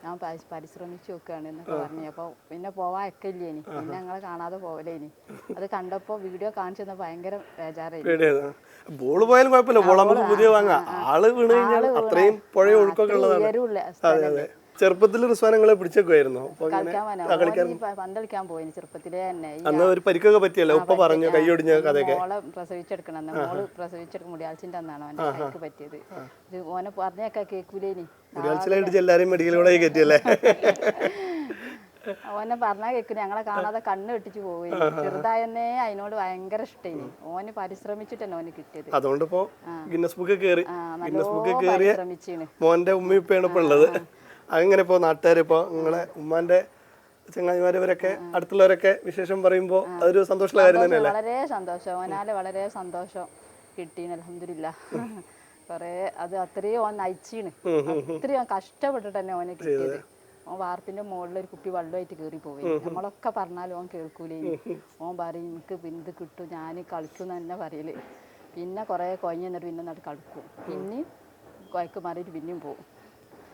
ഞാൻ പരി- പരിശ്രമിച്ചു നോക്കുകയാണ് എന്നൊക്കെ പറഞ്ഞു. അപ്പൊ പിന്നെ പോവാ ഒക്കെ ഇനി പിന്നെ ഞങ്ങളെ കാണാതെ പോവലേനി. അത് കണ്ടപ്പോ വീഡിയോ കാണിച്ചു തന്നപ്പോ ഭയങ്കര ബേജാറായി. ബോൾ പോയാലും കുഴപ്പമില്ല. ബോൾ നമുക്ക് പുതിയ വാങ്ങാം. ആൾ വീണ് കഴിഞ്ഞാൽ അത്രയും പുഴ ഒഴുക്കൊക്കെ ഉള്ളതാണ്. അതെ അതെ. ചെറുപ്പത്തിൽ റിസ്വാനങ്ങളെ പിടിച്ചേക്കുമായിരുന്നു പന്തളിക്കാൻ പോയിന് ചെറുപ്പത്തിലേ തന്നെ അന്ന് ഒരു പരിക്കൊക്കെ പറ്റിയല്ലോ. ഉപ്പ പറഞ്ഞു കൈയൊടിഞ്ഞ കഥയൊക്കെ. മോളെ പ്രസവിച്ചെടുക്കണം. മോൾ പ്രസവിച്ചെടുക്കും. മുടിയാഴ്ചന്റെ അന്നാണ് അവന്റെ കൈക്ക് പറ്റിയത്. ഇത് ഓനെ പറഞ്ഞൊക്കെ കേക്കൂലേനി മുടിയാഴ്ചയിലായിട്ട് എല്ലാവരും മെഡിക്കലിലൂടെ കയറ്റിയല്ലേ? ഓനെ പറഞ്ഞാ കേൾക്കും ഞങ്ങളെ കാണാതെ കണ്ണ് വെട്ടിച്ച് പോവുകയും ചെറുതായെന്നേ അതിനോട് ഭയങ്കര ഇഷ്ടം ഓന് പരിശ്രമിച്ചിട്ടെന്നെ ഓന് കിട്ടിയത്. അതുകൊണ്ട് ഗിന്നസ് ബുക്ക് കേറി. ഗിന്നസ് ബുക്ക് കേറി മോന്റെ ഉമ്മ ഇപ്പയാണ് ഇപ്പൊ ഉള്ളത്. അങ്ങനെ ഇപ്പോ നാട്ടുകാർ ഇപ്പോ നിങ്ങളെ ഉമ്മാന്റെ ചങ്ങാതിമാരവരൊക്കെ അടുത്തുള്ളവരൊക്കെ വിശേഷം പറയുമ്പോ അതൊരു സന്തോഷമുള്ള കാര്യം തന്നെയല്ലേ? വളരെ സന്തോഷം. ഓനാല് വളരെ സന്തോഷം കിട്ടീന് അലഹമില്ല കൊറേ അത് അത്രയും ഓൻ നയിച്ചീണ്. അത്രയും കഷ്ടപ്പെട്ടിട്ട് തന്നെ ഓനെ കിട്ടിയത്. ഓൻ വാർപ്പിന്റെ മുകളിൽ ഒരു കുപ്പി വെള്ളമായിട്ട് കയറി പോവേ നമ്മളൊക്കെ പറഞ്ഞാലും ഓൻ കേൾക്കൂലേ. ഓൻ പറയും എനിക്ക് ബിന്ദ് കിട്ടും ഞാൻ കളിക്കും തന്നെ പറയൽ. പിന്നെ കുറേ കൊഞ്ഞ് എന്നിട്ട് പിന്നെ നട്ട് കളിക്കും പിന്നെയും കൊയക്ക് മാറിയിട്ട് പിന്നെയും പോകും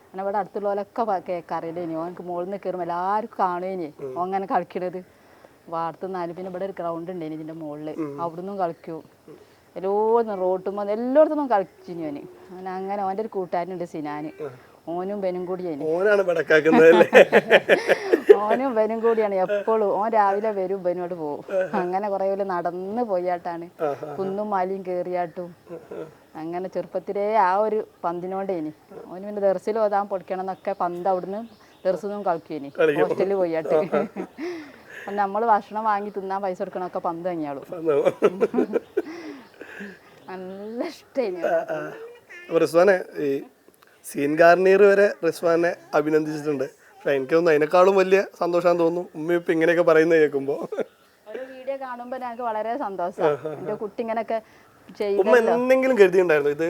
അങ്ങനെ ഇവിടെ അടുത്തുള്ളവരൊക്കെ ഇനി. ഓനക്ക് മുകളിൽ നിന്ന് കയറുമ്പോൾ എല്ലാവർക്കും കാണുവേനി ഓൻ അങ്ങനെ കളിക്കണത്. വാർത്തുന്നാലും പിന്നെ ഇവിടെ ഒരു ഗ്രൗണ്ട് ഉണ്ട് ഇതിന്റെ മുകളിൽ അവിടുന്ന് കളിക്കും. എല്ലായിടത്തും വന്ന് എല്ലായിടത്തും കളിച്ചിനി ഓന്. അങ്ങനെ അങ്ങനെ ഓന്റെ ഒരു കൂട്ടുകാരനുണ്ട് സിനാന്. ഓനും ബനും കൂടിയാണ് ഓനും ബനും കൂടിയാണ്. എപ്പോഴും ഓൻ രാവിലെ വരും ബനോട് പോകും. അങ്ങനെ കുറെ നടന്ന് പോയാട്ടാണ്. കുന്നും മലയും കേറിയാട്ടും. അങ്ങനെ ചെറുപ്പത്തിലേ ആ ഒരു പന്തിനോണ്ട് ഇനി ഓന് പിന്നെ ദർസിൽ ഓതാൻ പൊടിക്കണം എന്നൊക്കെ പന്ത് അവിടുന്ന് ദർസൊന്നും ഇനി ഹോസ്റ്റലിൽ പോയാട്ട്. നമ്മൾ ഭക്ഷണം വാങ്ങി തിന്നാൻ പൈസ കൊടുക്കണമൊക്കെ പന്ത് തങ്ങിയാളൂ നല്ല റിസ്വാനെ ഈ സീൻ ഗാർണിയർ വരെ റിസ്വാനെ അഭിനന്ദിച്ചിട്ടുണ്ട്. പക്ഷെ എനിക്കൊന്നും അതിനേക്കാളും വലിയ സന്തോഷം തോന്നുന്നു. ഉമ്മ ഇപ്പം ഇങ്ങനെയൊക്കെ പറയുന്നത് കേൾക്കുമ്പോ. ഒരു വീഡിയോ കാണുമ്പോൾ ഞങ്ങൾക്ക് വളരെ സന്തോഷം. എന്റെ കുട്ടി ഇങ്ങനെയൊക്കെ ഉമ്മ എന്തെങ്കിലും കരുതിയിട്ടുണ്ടായിരുന്നു? ഇത്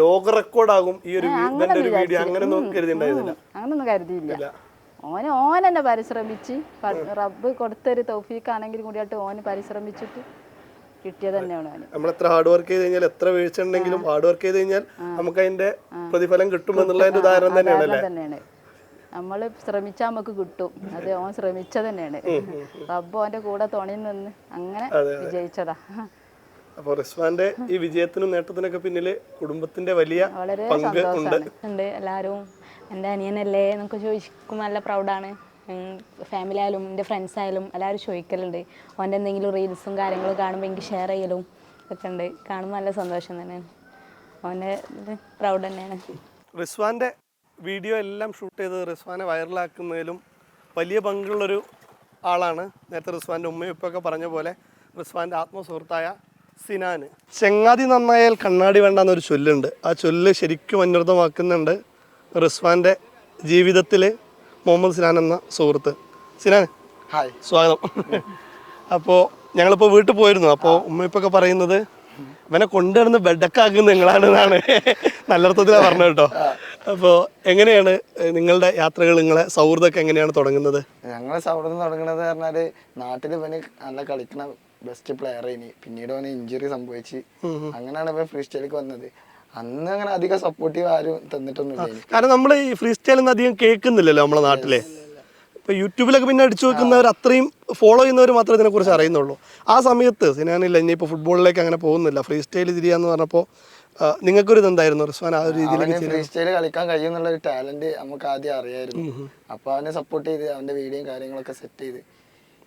ലോക റെക്കോർഡാകും ഈ ഒരു ഇതെന്റെ ഒരു വീഡിയോ അങ്ങനെ കരുതിയിട്ടുണ്ടായിരുന്നില്ല. അങ്ങനൊന്നും കരുതിയില്ല. ഓന് ഓൻ തന്നെ പരിശ്രമിച്ച് റബ്ബ് കൊടുത്തൊരു തൗഫീഖാണെങ്കിലും കൂടിയായിട്ട് ഓന് പരിശ്രമിച്ചിട്ട് കിട്ടിയത് തന്നെയാണ് നമ്മൾ എത്ര ഹാർഡ് വർക്ക് ചെയ്ത് കഴിഞ്ഞാൽ എത്ര വീഴ്ച ഉണ്ടെങ്കിലും ഹാർഡ് വർക്ക് ചെയ്ത് കഴിഞ്ഞാൽ നമുക്ക് അതിന്റെ പ്രതിഫലം കിട്ടും കിട്ടുമെന്നുള്ളതിന്റെ ഉദാഹരണം തന്നെയാണ്. നമ്മൾ ശ്രമിച്ചാൽ നമുക്ക് കിട്ടും. അത് ഓൻ ശ്രമിച്ചത് തന്നെയാണ്. റബ്ബ് ഓന്റെ കൂടെ തുണയിൽ നിന്ന് അങ്ങനെ വിജയിച്ചതാ. അപ്പൊ റിസ്വാന്റെ ഈ വിജയത്തിനും നേട്ടത്തിനൊക്കെ പിന്നിൽ കുടുംബത്തിന്റെ വലിയ വളരെ പങ്ക് ഉണ്ട്. എല്ലാവരും എന്റെ അനിയനല്ലേ? എന്നൊക്കെ ചോദിക്കും. നല്ല പ്രൗഡാണ്. ഫാമിലി ആയാലും എന്റെ ഫ്രണ്ട്സ് ആയാലും എല്ലാവരും ചോദിക്കലുണ്ട്. ഓന്റെ എന്തെങ്കിലും റീൽസും കാര്യങ്ങളും കാണുമ്പോൾ എനിക്ക് ഷെയർ ചെയ്യലും ഒക്കെ ഉണ്ട്. കാണുമ്പോൾ നല്ല സന്തോഷം തന്നെ. ഓന്റെ പ്രൗഡ് തന്നെയാണ്. റിസ്വാന്റെ വീഡിയോ എല്ലാം ഷൂട്ട് ചെയ്ത് റിസ്വാനെ വൈറലാക്കുന്നതിലും വലിയ പങ്കുള്ളൊരു ആളാണ്. നേരത്തെ റിസ്വാന്റെ ഉമ്മയും ഇപ്പൊക്കെ പറഞ്ഞ പോലെ റിസ്വാന്റെ ആത്മസുഹൃത്തായ സിനാന്. ചെങ്ങാതി നന്നായാൽ കണ്ണാടി വേണ്ട എന്നൊരു ചൊല്ലുണ്ട്. ആ ചൊല്ല് ശരിക്കും അന്വർത്ഥമാക്കുന്നുണ്ട് റിസ്വാന്റെ ജീവിതത്തിൽ മുഹമ്മദ് സിനാൻ എന്ന സുഹൃത്ത്. സിനാൻ ഹായ്. സ്വാഗതം. അപ്പോൾ ഞങ്ങളിപ്പോൾ വീട്ടിൽ പോയിരുന്നു. അപ്പോൾ ഉമ്മ ഇപ്പൊക്കെ പറയുന്നത് ഇവനെ കൊണ്ടുവരുന്ന ബെഡക്കാക്കുന്ന നിങ്ങളാണെന്നാണ്. നല്ലർത്ഥത്തിലാണ് പറഞ്ഞത് കേട്ടോ. അപ്പോൾ എങ്ങനെയാണ് നിങ്ങളുടെ യാത്രകൾ നിങ്ങളെ സൗഹൃദമൊക്കെ എങ്ങനെയാണ് തുടങ്ങുന്നത്? ഞങ്ങളെ സൗഹൃദം തുടങ്ങുന്നത് പറഞ്ഞാൽ നാട്ടിൽ ഇവന് നല്ല കളിക്കണ ബെസ്റ്റ് പ്ലെയർ ഇനി. പിന്നീട് അവന് ഇഞ്ചുറി സംഭവിച്ച്. അങ്ങനെയാണ് ഇവൻ ഫ്രീ സ്റ്റൈലിലേക്ക് വന്നത്. അന്ന് അങ്ങനെ അധികം സപ്പോർട്ടീവ് ആരും തന്നിട്ടൊന്നുമില്ല കാരണം നമ്മൾ ഈ ഫ്രീ സ്റ്റൈൽ ഒന്നും അധികം കേൾക്കുന്നില്ലല്ലോ നമ്മളെ നാട്ടിലെ. ഇപ്പൊ യൂട്യൂബിലൊക്കെ പിന്നെ അടിച്ചു വെക്കുന്നവർ അത്രയും ഫോളോ ചെയ്യുന്നവർ മാത്രമേ ഇതിനെക്കുറിച്ച് അറിയുന്നുള്ളൂ. ആ സമയത്ത് സിനാനില്ല ഇനിയിപ്പോൾ ഫുട്ബോളിലേക്ക് അങ്ങനെ പോകുന്നില്ല. ഫ്രീ സ്റ്റൈൽ തിരിയാന്ന് പറഞ്ഞപ്പോൾ നിങ്ങൾക്കൊരു ഇതെന്തായിരുന്നു റിസ്വാൻ? ആ ഒരു രീതിയിലേക്ക് ഫ്രീ സ്റ്റൈൽ കളിക്കാൻ കഴിയും എന്നുള്ള ഒരു ടാലന്റ് നമുക്ക് ആദ്യം അറിയായിരുന്നു. അപ്പൊ അവനെ സപ്പോർട്ട് ചെയ്ത് അവന്റെ വീഡിയോയും കാര്യങ്ങളൊക്കെ സെറ്റ് ചെയ്ത്.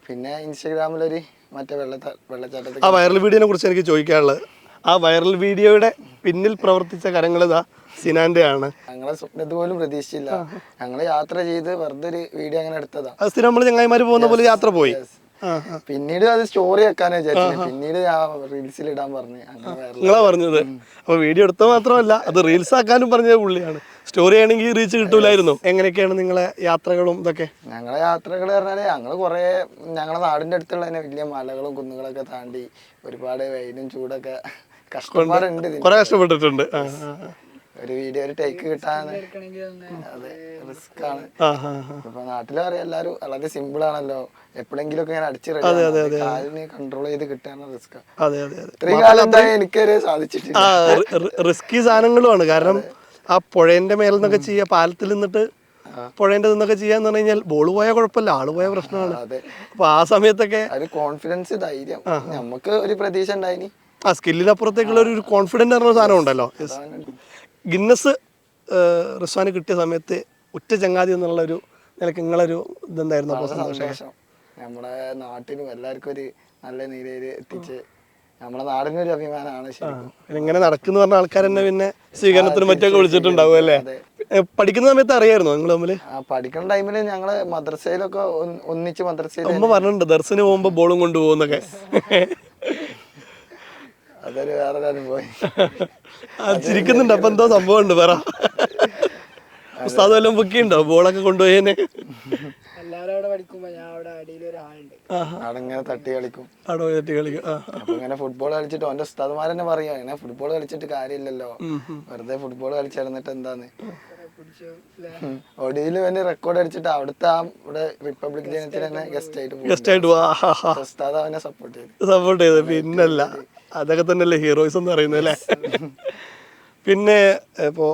പിന്നെ ഇൻസ്റ്റഗ്രാമിലൊരു മറ്റേ വെള്ളത്ത വെള്ളച്ചാട്ടത്തിൽ ആ വൈറൽ വീഡിയോനെ കുറിച്ച് എനിക്ക് ചോദിക്കാനുള്ളത്. ആ വൈറൽ വീഡിയോയുടെ പിന്നിൽ പ്രവർത്തിച്ച കരങ്ങൾ ഇതാ സിനാന്റെ ആണ് ഞങ്ങളെ സ്വപ്നത്തിൽ പോലും പ്രതീക്ഷിച്ചില്ല. ഞങ്ങൾ യാത്ര ചെയ്ത് വെറുതെ ഒരു വീഡിയോ അങ്ങനെ എടുത്തതാ. സ്ഥിരം നമ്മൾ ചങ്ങായിമാര് പോകുന്ന പോലെ യാത്ര പോയി. പിന്നീട് അത് സ്റ്റോറി വെക്കാനാ പിന്നീട് റീൽസിൽ ഇടാൻ പറഞ്ഞു. നിങ്ങളാ പറഞ്ഞത്. അപ്പൊ വീഡിയോ എടുത്ത മാത്രമല്ല അത് റീൽസ് ആക്കാനും പറഞ്ഞത് പുള്ളിയാണ്. സ്റ്റോറി ആണെങ്കിൽ റീച്ച് കിട്ടൂലായിരുന്നു. എങ്ങനെയൊക്കെയാണ് നിങ്ങളെ യാത്രകളും ഇതൊക്കെ? ഞങ്ങളെ യാത്രകൾ പറഞ്ഞാൽ ഞങ്ങൾ കൊറേ ഞങ്ങളെ നാടിന്റെ അടുത്തുള്ള തന്നെ വലിയ മലകളും കുന്നുകളൊക്കെ താണ്ടി ഒരുപാട് വെയിലും ചൂടൊക്കെ കഷ്ടപ്പാടുണ്ട്. കുറെ കഷ്ടപ്പെട്ടിട്ടുണ്ട്. ഒരു വീഡിയോ ഒരു ടേക്ക് കിട്ടാൻ അതെ റിസ്ക് ആണ്. ഇപ്പൊ നാട്ടിലും അറിയാം എല്ലാരും വളരെ സിമ്പിൾ ആണല്ലോ. എപ്പോഴെങ്കിലും ഒക്കെ ഞാൻ കാലിന് കൺട്രോൾ ചെയ്ത് കിട്ടാൻ റിസ്ക് ഇത്രയും കാലം എന്തായാലും എനിക്കൊരു സാധിച്ചിട്ടില്ല. ആ റിസ്കി സാധനങ്ങളുമാണ് കാരണം ആ പുഴേന്റെ മേലെ നിന്നൊക്കെ ചെയ്യുക പാലത്തിൽ നിന്നിട്ട് പുഴേന്റെ നിന്നൊക്കെ ചെയ്യാന്ന് പറഞ്ഞു കഴിഞ്ഞാൽ ബോൾ പോയാൽ കുഴപ്പമില്ല ആൾ പോയ പ്രശ്നമാണ്. അതെ. അപ്പൊ ആ സമയത്തൊക്കെ കോൺഫിഡൻസ് ധൈര്യം. നമുക്ക് ഒരു പ്രതീക്ഷ ഉണ്ടായിനി. ആ സ്കില്ലിനപ്പുറത്തേക്കുള്ള ഒരു കോൺഫിഡന്റ് പറഞ്ഞ സാധനം ഉണ്ടല്ലോ. ഗിന്നസ് റിസ്വാന് കിട്ടിയ സമയത്ത് ഉറ്റ ചങ്ങാതി എന്നുള്ള ഒരു നിലയ്ക്ക് നിങ്ങളൊരു ഇതെന്തായിരുന്നു അപ്പോൾ സന്തോഷം. നമ്മുടെ നാട്ടിനും എല്ലാവർക്കും ഒരു നല്ല നിലയിൽ എത്തിച്ച് നമ്മുടെ നാടിനും ഒരു അഭിമാനമാണ് ഇങ്ങനെ നടക്കുന്ന പറഞ്ഞ ആൾക്കാർ തന്നെ പിന്നെ സ്വീകരണത്തിനും മറ്റൊക്കെ വിളിച്ചിട്ടുണ്ടാവും അല്ലേ? പഠിക്കുന്ന സമയത്ത് അറിയായിരുന്നു നിങ്ങൾ തമ്മിൽ ആ പഠിക്കുന്ന ടൈമിൽ ഞങ്ങൾ മദ്രസയിലൊക്കെ ഒന്ന് ഒന്നിച്ച് മദ്രസയിൽ പറഞ്ഞിട്ടുണ്ട് ദർശന് പോകുമ്പോ ബോളും കൊണ്ടുപോകുന്നൊക്കെ അതൊരു വേറെ അനുഭവം ആ ചിരിക്കുന്നുണ്ട്. അപ്പൊ എന്തോ സംഭവം ഉണ്ട് പറ. ഉസ്താദ് വല്ലതും പൊക്കിയുണ്ടോ ബോളൊക്കെ കൊണ്ടുപോയേനെ? എല്ലാവരും അവിടെ തട്ടി കളിക്കും. പോയി തട്ടി കളിക്കും. അപ്പൊ ഇങ്ങനെ ഫുട്ബോൾ കളിച്ചിട്ട് ഓന്റെ ഉസ്താദ്മാർ തന്നെ പറയാ ഇങ്ങനെ ഫുട്ബോൾ കളിച്ചിട്ട് കാര്യമില്ലല്ലോ. വെറുതെ ഫുട്ബോൾ കളിച്ചിരുന്നിട്ട് എന്താന്ന്? ഒടിയിൽ പിന്നെ റെക്കോർഡ് അടിച്ചിട്ട് അവിടുത്തെ ആ ഇവിടെ റിപ്പബ്ലിക് ദിനത്തിൽ തന്നെ ഗസ്റ്റ് ആയിട്ട് ഗസ്റ്റ് ആയിട്ട്. ഉസ്താദ് അവനെ സപ്പോർട്ട് ചെയ്തു. സപ്പോർട്ട് ചെയ്തു. പിന്നല്ല. അതൊക്കെ തന്നെയല്ലേ ഹീറോയിസ് എന്ന് പറയുന്നത് അല്ലേ? പിന്നെ ഇപ്പോ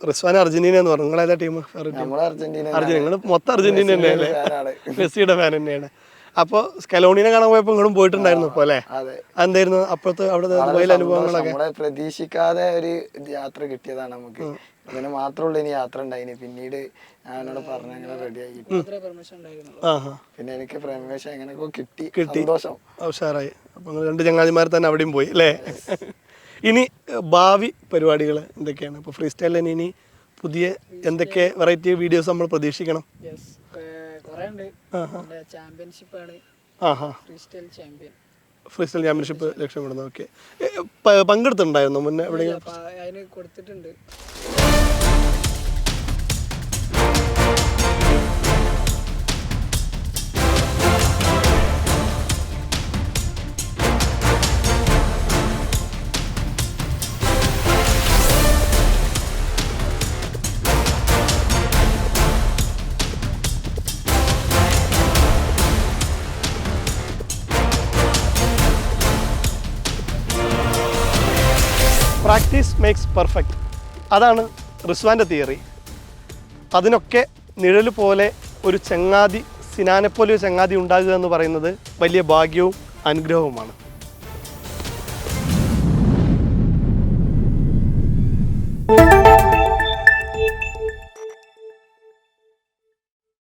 റിസ്വാൻ അർജന്റീന എന്ന് പറഞ്ഞു. നിങ്ങളേതാ ടീം അർജന്റീന നിങ്ങൾ മൊത്തം അർജന്റീന തന്നെയല്ലേ? മെസ്സിയുടെ ഫാൻ തന്നെയാണ്. അപ്പൊ സ്കലോണിനെ കാണാൻ പോയപ്പോ നിങ്ങളും പോയിട്ടുണ്ടായിരുന്നു ഇപ്പൊ അല്ലേ? എന്തായിരുന്നു അപ്പോഴത്തെ അവിടെ ദുബായിലെ അനുഭവങ്ങളൊക്കെ? പ്രതീക്ഷിക്കാതെ ഒരു യാത്ര കിട്ടിയതാണ് നമുക്ക്. ഇതിന് മാത്രമുള്ള ഇനി യാത്ര ഉണ്ടായി പിന്നീട് ഞാനോട് പറഞ്ഞു അങ്ങനെ റെഡി ആയി പെർമിഷൻ ഉണ്ടായിരുന്നു. ആ പിന്നെ എനിക്ക് പ്രമേശം എങ്ങനെയൊക്കെ കിട്ടി. സന്തോഷം. ഉഷാറായി. അപ്പോൾ രണ്ട് ചങ്ങാതിമാർ തന്നെ അവിടെയും പോയി അല്ലേ? ഇനി ഭാവി പരിപാടികൾ എന്തൊക്കെയാണ്? ഇപ്പോൾ ഫ്രീ സ്റ്റൈലിന് ഇനി പുതിയ എന്തൊക്കെ വെറൈറ്റി വീഡിയോസ് നമ്മൾ പ്രതീക്ഷിക്കണം? യെസ് കുറെ ഉണ്ട് ചാമ്പ്യൻഷിപ്പ് ആണ്. ആ free style champion free style championship ലക്ഷ്യമിടുന്നത് ഓക്കെ പങ്കെടുത്തിട്ടുണ്ടായിരുന്നു? മുന്നേ എവിടെയെങ്കിലും? കൊടുത്തിട്ടുണ്ട്. പെർഫെക്റ്റ് അതാണ് റിസ്വാന്റെ തിയറി അതിനൊക്കെ നിഴൽ പോലെ ഒരു ചങ്ങാതി സിനാനെപ്പോലെ ഒരു ചങ്ങാതി ഉണ്ടാകുക എന്ന് പറയുന്നത് വലിയ ഭാഗ്യവും അനുഗ്രഹവുമാണ്.